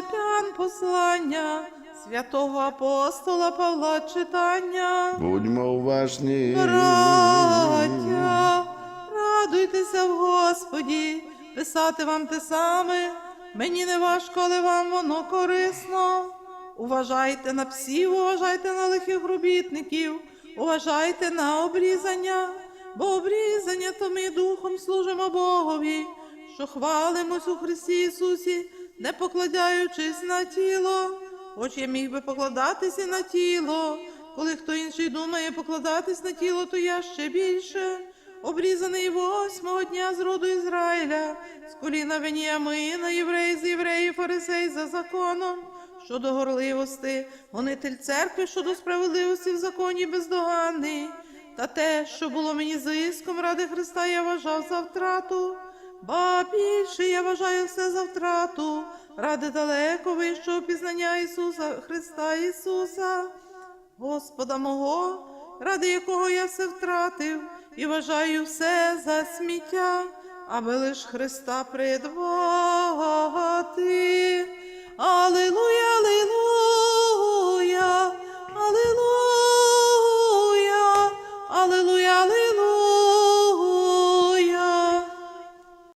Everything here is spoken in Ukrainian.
Филипян послання, святого апостола Павла читання. Будьмо уважні. Браття, радуйтеся в Господі, писати вам те саме, мені не важко, але вам воно корисно. Уважайте на псів, уважайте на лихих робітників, уважайте на обрізання, бо обрізання то ми духом служимо Богові, що хвалимось у Христі Ісусі, не покладаючись на тіло, хоч я міг би покладатися на тіло. Коли хто інший думає покладатись на тіло, то я ще більше. Обрізаний восьмого дня з роду Ізраїля, з коліна Веніамина, єврей з євреїв, фарисей за законом, щодо горливости, гонитель церкви щодо справедливості в законі бездоганний. Та те, що було мені зиском ради Христа, я вважав за втрату. Ба більше я вважаю все за втрату, ради далеко вищого пізнання Ісуса, Христа Ісуса. Господа мого, ради якого я все втратив, і вважаю все за сміття, аби лиш Христа придбати. Алилуя.